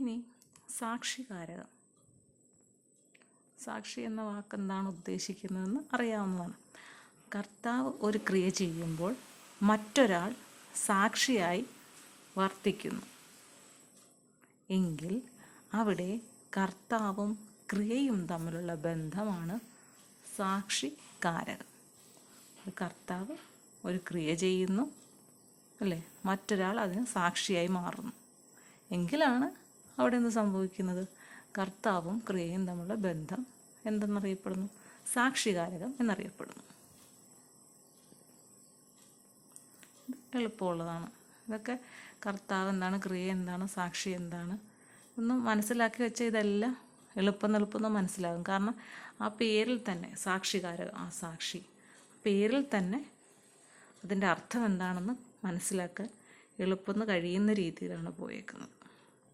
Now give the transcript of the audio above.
ഇനി സാക്ഷികാരകം. സാക്ഷി എന്ന വാക്ക് എന്താണ് ഉദ്ദേശിക്കുന്നതെന്ന് അറിയാവുന്നതാണ്. കർത്താവ് ഒരു ക്രിയ ചെയ്യുമ്പോൾ മറ്റൊരാൾ സാക്ഷിയായി വർത്തിക്കുന്നു. എങ്കിൽ അവിടെ കർത്താവും ക്രിയയും തമ്മിലുള്ള ബന്ധമാണ് സാക്ഷികാരകം. ഒരു കർത്താവ് ഒരു ക്രിയ ചെയ്യുന്നു അല്ലേ? മറ്റൊരാൾ അതിന് സാക്ഷിയായി മാറുന്നു. എങ്കിലാണ് അവിടെ എന്ത് സംഭവിക്കുന്നത്? കർത്താവും ക്രിയയും തമ്മിലുള്ള ബന്ധം എന്തെന്നറിയപ്പെടുന്നു? സാക്ഷികാരകം എന്നറിയപ്പെടുന്നു. എളുപ്പമുള്ളതാണ്. ഇതൊക്കെ കർത്താവ് എന്താണ് ക്രിയ എന്താണ് സാക്ഷി എന്താണ്? ഒന്ന് മനസ്സിലാക്കി വെച്ച ഇതെല്ലാം എളുപ്പം എളുപ്പം മനസ്സിലാകും. കാരണം ആ പേരിൽ തന്നെ സാക്ഷികാരകം ആ സാക്ഷി പേരിൽ തന്നെ അതിന്റെ അർത്ഥം എന്താണെന്ന് മനസ്സിലാക്കാൻ എളുപ്പം കഴിയുന്ന രീതിയിലാണ് പോയേക്കുന്നത്.